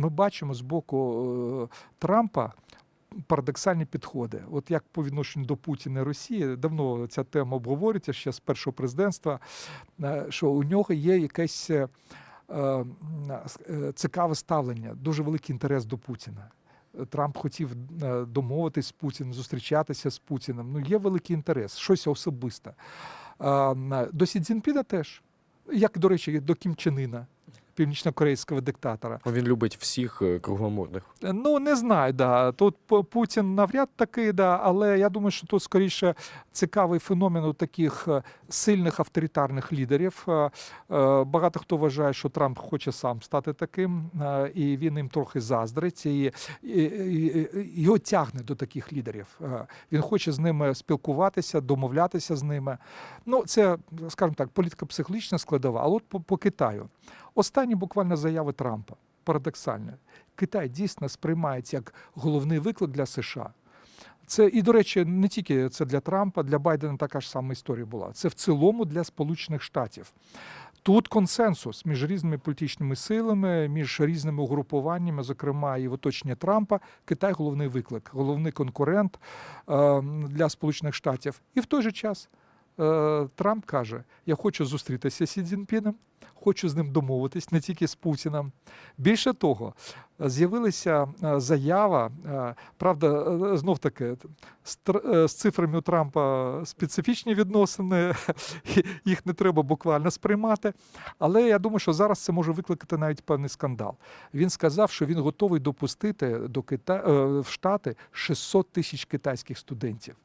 ми бачимо з боку е, Трампа. Парадоксальні підходи. От як по відношенню до Путіна і Росії, давно ця тема обговорюється ще з першого президентства, е, що у нього є якесь е, цікаве ставлення, дуже великий інтерес до Путіна. Трамп хотів домовитись з Путіним, зустрічатися з Путіним. Ну, є великий інтерес, щось особисте. До Сі Цзіньпіна теж, як, до речі, до Кім Чен Іна, північнокорейського диктатора. Він любить всіх е, кругломордих. Ну, не знаю, да. Тут Путін навряд таки, да, але я думаю, що тут скоріше цікавий феномен у таких е, сильних авторитарних лідерів. Е, е, Багато хто вважає, що Трамп хоче сам стати таким, е, і він їм трохи заздрить, і, і, і- його тягне до таких лідерів. Е, Він хоче з ними спілкуватися, домовлятися з ними. Ну, це, скажімо так, політико-психологічна складова. Але от по, по Китаю. Останні буквально заяви Трампа. Парадоксально. Китай дійсно сприймається як головний виклик для США. Це і, до речі, не тільки це для Трампа, для Байдена така ж сама історія була. Це в цілому для Сполучених Штатів. Тут консенсус між різними політичними силами, між різними угрупуваннями, зокрема і в оточенні Трампа, Китай головний виклик, головний конкурент е, для Сполучених Штатів. І в той же час е, Трамп каже: Я хочу зустрітися з Сі Цзіньпіном, хочу з ним домовитись, не тільки з Путіним. Більше того, з'явилася е, заява, е, правда, е, знов таки з, е, цифрами у Трампа специфічні відносини, їх не треба буквально сприймати. Але я думаю, що зараз це може викликати навіть певний скандал. Він сказав, що він готовий допустити до Кита... е, в Штати 600 тисяч китайських студентів.